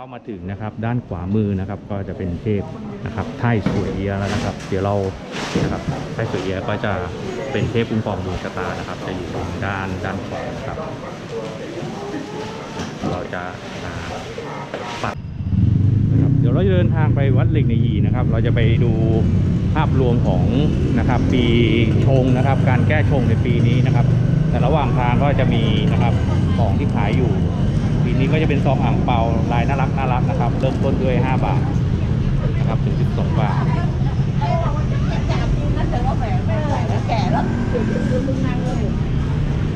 เข้ามาถึงนะครับด้านขวามือนะครับก็จะเป็นเทพนะครับไท่สวยเอียแล้วนะครับ เดี๋ยวเรานะครับไท่สวยเอียก็จะเป็นเทพคุ้มครองดวงชะตานะครับ จะอยู่ตรงด้านด้านขวานะครับ เราจะปัดนะครับเดี๋ยวเราจะเดินทางไปวัดเหล็กในยีนะครับ เราจะไปดูภาพรวมของนะครับปีชงนะครับ การแก้ชงในปีนี้นะครับ แต่ระหว่างทางก็จะมีนะครับของที่ขายอยู่ นี้ก็จะเป็นซองอ่างเปาลายน่ารักน่ารักนะครับ เริ่มต้นด้วย 5 บาทนะครับถึง 12 บาท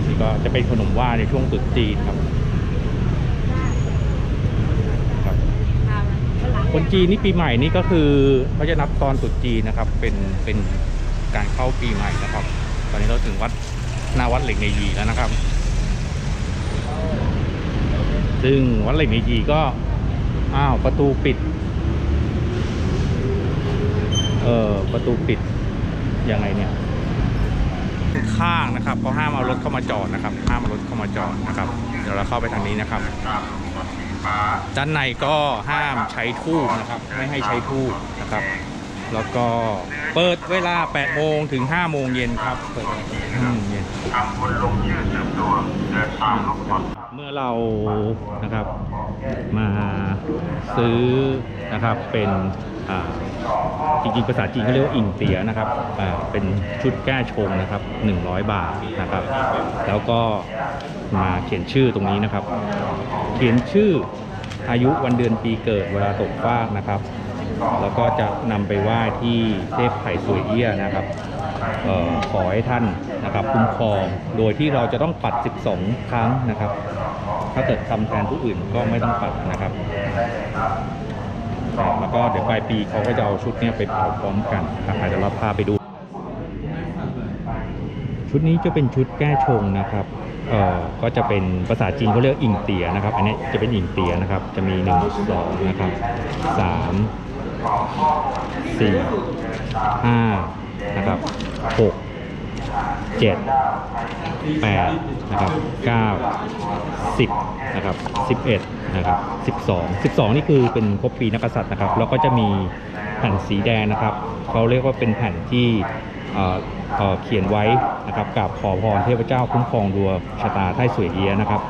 นี่ก็จะเป็นขนมว่าในช่วงตรุษจีนครับครับคนจีนนี่ปีใหม่นี่ก็คือเขาจะนับตอนตรุษจีนนะครับ เป็นเป็นการเข้าปีใหม่นะครับ ตอนนี้เราถึงวัดหน้าวัดเหล็กในยีแล้วนะครับ ซึ่งวัดเหล็กในยีก็ อ้าว ประตูปิด เออประตูปิด ยังไงเนี่ย ข้างนะครับเขาห้ามเอารถเข้ามาจอดนะครับ ห้ามเอารถเข้ามาจอดนะครับ เดี๋ยวเราเข้าไปทางนี้นะครับ ด้านในก็ห้ามใช้ทูบนะครับ ไม่ให้ใช้ทูบนะครับ แล้วก็เปิดเวลา 8 โมงถึง 5 โมงเย็นครับ เปิด5โมงเย็นทำบุญลงชื่อเสริมดวเดินทางลูกบอล เรานะครับมาซื้อนะครับเป็นอ่าจริงๆภาษาจีนเขาเรียกว่าอิงเตียนะครับอ่าเป็นชุดแก้ชงนะครับ 100 บาทนะครับ แล้วก็มาเขียนชื่อตรงนี้นะครับ เขียนชื่ออายุวันเดือนปีเกิดเวลาตกฟากนะครับ แล้วก็จะนำไปไหว้ที่เทพไผ่สวยเอี้ยนะครับออขอให้ท่านนะครับคุ้มครอง โดยที่เราจะต้องปัด 12 ครั้งนะครับ ถ้าเกิดทำแทนผู้อื่นก็ไม่ต้องปัดนะครับ แล้วก็เดี๋ยวปลายปีเขาก็จะเอาชุดนี้ไปเผาพร้อมกันนะครับเดี๋ยวเราพาไปดู ชุดนี้จะเป็นชุดแก้ชงนะครับเอ่อก็จะเป็นภาษาจีนเขาเรียกอิงเตียนะครับ อันนี้จะเป็นอิงเตียนะครับ จะมี1 2นะครับ3 4 5นะครับ6 7 8นะครับ9 10นะครับ11นะครับ12 12นี่คือเป็นครบปีนักษัตริย์นะครับ แล้วก็จะมีแผ่นสีแดงนะครับเขาเรียกว่าเป็นแผ่นที่เอ่อเขียนไว้นะครับกับขอพรเทพเจ้าคุ้มครองดวงชะตาไทยสวยเอียนะครับ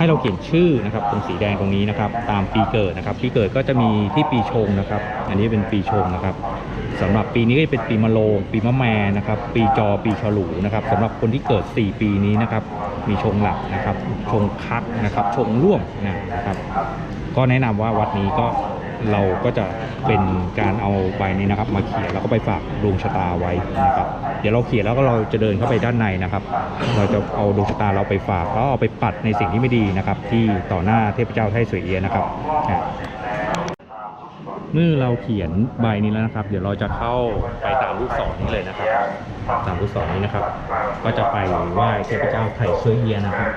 ให้เราเขียนชื่อนะครับตรงสีแดงตรงนี้นะครับตามปีเกิดนะครับปีเกิดก็จะมีที่ปีชงนะครับ อันนี้เป็นปีชงนะครับสำหรับปีนี้ก็จะเป็นปีมะโรงปีมะแมนะครับ ปีจอปีฉลูนะครับสำหรับคนที่เกิด 4 ปีนี้นะครับ มีชงหลักนะครับ ชงคักนะครับ ชงร่วมนะครับ ก็แนะนำว่าวัดนี้ก็ เราก็จะเป็นการเอาใบนี้นะครับ มาเขียนแล้วก็ไปฝากดวงชะตาไว้นะครับ เดี๋ยวเราเขียนแล้วก็เราจะเดินเข้าไปด้านในนะครับ เราจะเอาดวงชะตาเราไปฝากแล้วเอาไปปัดในสิ่งที่ไม่ดีนะครับ ที่ต่อหน้าเทพเจ้าไทยสวยเอียนะครับเมื่อเราเขียนใบนี้แล้วนะครับ เดี๋ยวเราจะเข้าไปตามลูกศรนี้เลยนะครับ ตามลูกศรนี้นะครับ ก็จะไปไหว้เทพเจ้าไทยสวยเอียนะครับ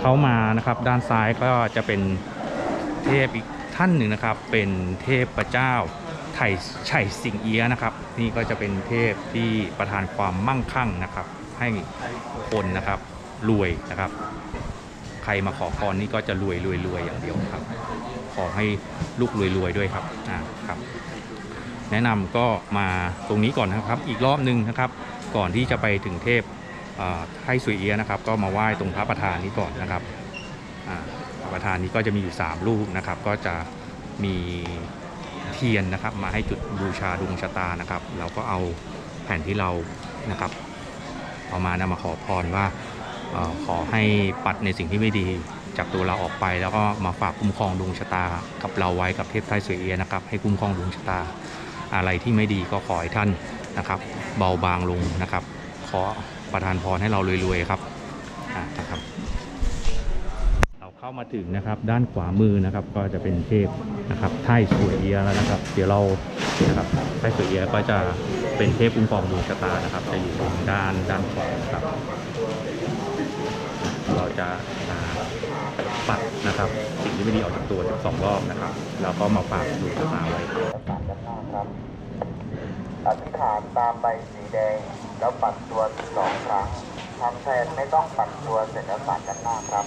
เขามานะครับด้านซ้ายก็จะเป็นเทพอีกท่านหนึ่งนะครับ เป็นเทพประเจ้าไถ่ไฉสิงเอียนะครับ นี่ก็จะเป็นเทพที่ประทานความมั่งคั่งนะครับ ให้คนนะครับรวยนะครับ ใครมาขอพรนี่ก็จะรวยรวยรวยอย่างเดียวครับ ขอให้ลูกรวยรวยด้วยครับอ่าครับ แนะนำก็มาตรงนี้ก่อนนะครับ อีกรอบหนึ่งนะครับ ก่อนที่จะไปถึงเทพไทสุยเอียะนะครับ ก็มาไหว้ตรงพระประธานนี้ก่อนนะครับพระประธานนี้ก็จะมีอยู่ 3 รูปนะครับ ก็จะมีเทียนนะครับ มาให้จุดบูชาดวงชะตานะครับ เราก็เอาแผ่นที่เรานะครับเอามานำมาขอพรว่าอขอให้ปัดในสิ่งที่ไม่ดีจากตัวเราออกไป แล้วก็มาฝากคุ้มครองดวงชะตา กับเราไว้กับเทพไทยสวยเอียะนะครับ ให้คุ้มครองดวงชะตา อะไรที่ไม่ดีก็ขอให้ท่านนะครับ เบาบางลงนะครับ ขอประทานพรให้เรารวยๆครับนะครับ เราเข้ามาถึงนะครับด้านขวามือนะครับก็จะเป็นเทพนะครับไทยสวยเอียแล้วนะครับ เดี๋ยวเรานะครับไทยสวยเอียก็จะเป็นเทพคุ้มครองดวงชะตานะครับ จะอยู่ตรงด้านด้านขวาครับ เราจะปัดนะครับ สิ่งที่ไม่ดีออกจากตัว12รอบนะครับ แล้วก็มาฝากดวงชะตาไว้ ตอธิษฐานตามใบสีแดง แล้วปัดตัวสองครั้งทำแทนไม่ต้องปัดตัวเสร็จแล้วปัดกันหน้าครับ